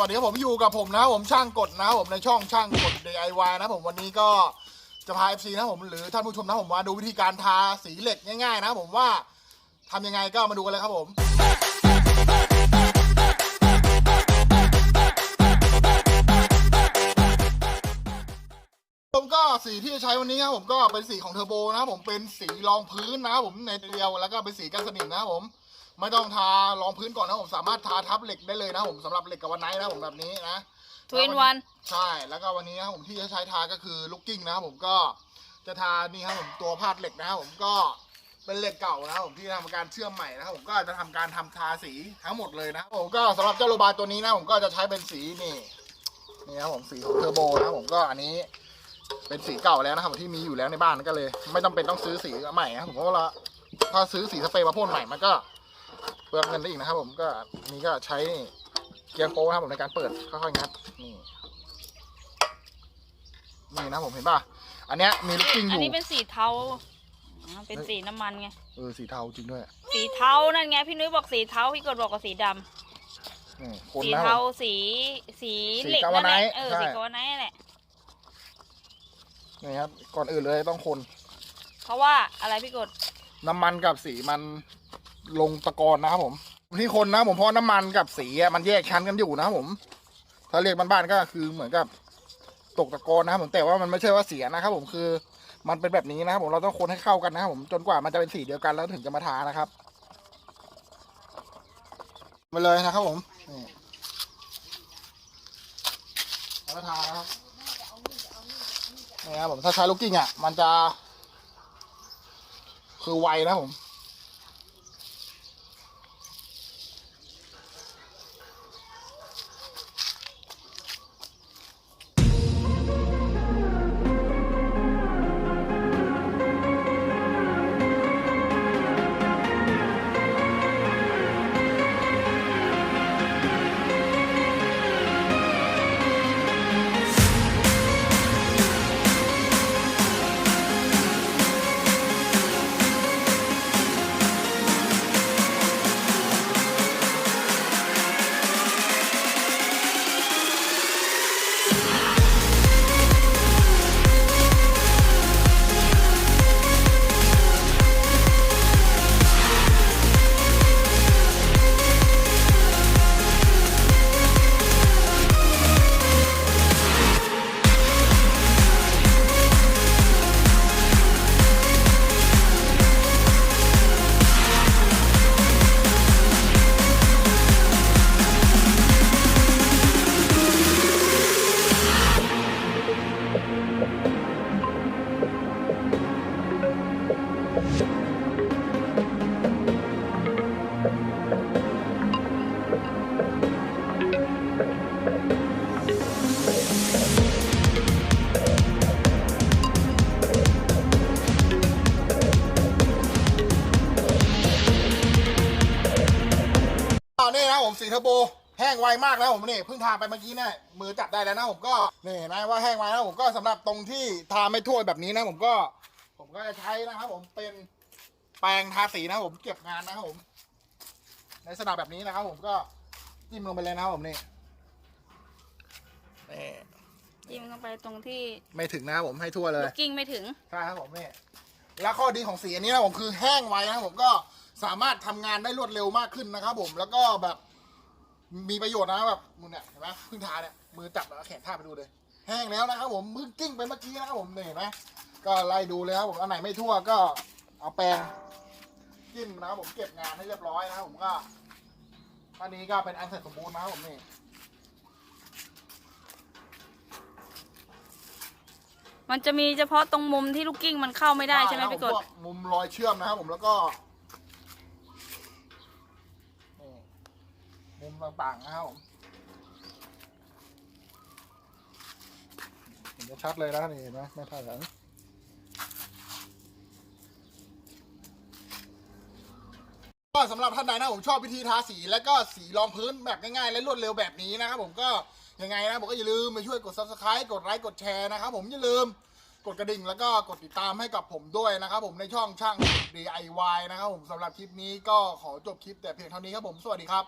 วัสดีครับผมอยู่กับผมนะผมช่างกดนะผมในช่องช่างกด DIY นะผมวันนี้ก็จะพา FC นะผมหรือท่านผู้ชมนะผมมาดูวิธีการทาสีเหล็กง่ายๆ นะผมว่าทำยังไงก็มาดูกันเลยครับผมผมก็สีที่จะใช้วันนี้ครับผมก็เป็นสีของเทอร์โบนะครับผมเป็นสีรองพื้นนะครับผมในเดียวแล้วก็เป็นสีกันสนิมนะครับผม ไม่ต้องทารองพื้นก่อนนะครับผมสามารถทาทับเหล็กได้เลยนะครับผมสำหรับเหล็กกับวันไนท์นะครับผมแบบนี้นะทวินวันใช่แล้วก็วันนี้นะครับผมที่จะใช้ทาก็คือลูกกิ้งนะครับผมก็จะทานี่ครับผมตัวพาดเหล็กนะครับผมก็เป็นเหล็กเก่านะครับผมที่ทำการเชื่อมใหม่นะครับผมก็จะทำการทำทาสีทั้งหมดเลยนะครับผมก็สำหรับเจ้าโรบาตัวนี้นะผมก็จะใช้เป็นสีนี่นี่นะครับผมสีของเทอร์โบนะครับผมก็อันนี้เป็นสีเก่าแล้วนะครับที่มีอยู่แล้วในบ้านก็เลย ไม่จำเป็นต้องซื้อสีใหม่นะครับผมเพราะว่าถ้าซื้อสีสเปรย์มาพ่นใหม่มันก็ เปลืองเงินได้อีกนะครับผมก็นี่ก็ใช้นี่เกียร์โป้นะครับผมในการเปิดค่อยๆงัดนี่นี่นะผมเห็นป่ะอันเนี้ยมีลูกกิ้งออันยู่นี้เป็นสีเทาอ๋อเป็นสีน้ำมันไง เออสีเทาจริงด้วยสีเทานั่นไงพี่นุ้ยบอกสีเทาพี่กดบอกว่าสีดำนี่คนสีนะคเทารับสีสีสีเหล็กกาวานั่นแหละไนท์เออใช่ สีกาวาไนท์นั่นแหละ นี่ครับก่อนอื่นเลยต้องคนเพราะว่าอะไรพี่กดน้ำมันกับสีมัน ลงตะกอนนะครับผม ที่คนนะผมเพราะน้ำมันกับสีมันแยกชั้นกันอยู่นะครับผม ถ้าเรียกบ้านๆก็คือเหมือนกับตกตะกอนนะครับผมแต่ว่ามันไม่ใช่ว่าเสียนะครับผมคือมันเป็นแบบนี้นะครับผมเราต้องคนให้เข้ากันนะครับผมจนกว่ามันจะเป็นสีเดียวกันแล้วถึงจะมาทานะครับมาเลยนะครับผมนี่แล้วก็ทานะครับนี่ครับผมถ้าใช้ลูกกิ้งอะ มันจะ คือไวนะผม นี่นะผมสีเทอร์โบแห้งไวมากแล้วผมนี่เพิ่งทาไปเมื่อกี้เนี่ยมือจับได้แล้วนะผมก็นี่เห็นไหมว่าแห้งไวแล้วผมก็สำหรับตรงที่ทาไม่ทั่วแบบนี้นะ ผมก็ ผมก็จะใช้นะครับผมเป็นแปรงทาสีนะครับผมเก็บงานนะครับผม ในสนามแบบนี้นะครับผมก็จิ้มลงไปเลยนะครับผมนี่นี่จิ้มเข้าไปตรงที่ไม่ถึงนะครับผมให้ทั่วเลย ลูกกิ้งไม่ถึงใช่ครับผมนี่ แล้วข้อดีของสีอันนี้นะผมคือแห้งไวนะผมก็สามารถทำงานได้รวดเร็วมากขึ้นนะครับผมแล้วก็แบบมีประโยชน์นะแบบมือเนี่ยเห็นไหมเพิ่งทาเนี่ยมือจับแล้วแขนท่าไปดูเลย แห้งแล้วนะครับผมมือกิ้งไปเมื่อกี้นะครับผมนี่เห็นไหมก็ไล่ดูเลยครับผมอันไหนไม่ทั่วก็เอาแปรงจิ้มนะครับผมเก็บงานให้เรียบร้อยนะครับผมก็อันนี้ก็เป็นอันเสร็จสมบูรณ์นะครับผมนี่ มันจะมีเฉพาะตรงมุมที่ลูกกิ้งมันเข้าไม่ได้ใช่ไหมครับพี่กดพวมุมรอยเชื่อมนะครับผมแล้วก็นี่มุมต่างๆนะครับผมเห็นจะชัดเลยนะนี่เห็นไหมไม่ผ่านหลัง ก็สำหรับท่านใดนะผมชอบวิธีทาสี และก็สีรองพื้นแบบง่ายๆ และรวดเร็วแบบนี้นะครับผมก็ยังไงนะผมก็อย่าลืมไปช่วยกด subscribe กดไลค์กดแชร์นะครับผมอย่าลืมกดกระดิ่งแล้วก็กดติดตามให้กับผมด้วยนะครับผมในช่องช่าง DIY นะครับผมสำหรับคลิปนี้ก็ขอจบคลิปแต่เพียงเท่านี้ครับผมสวัสดีครับ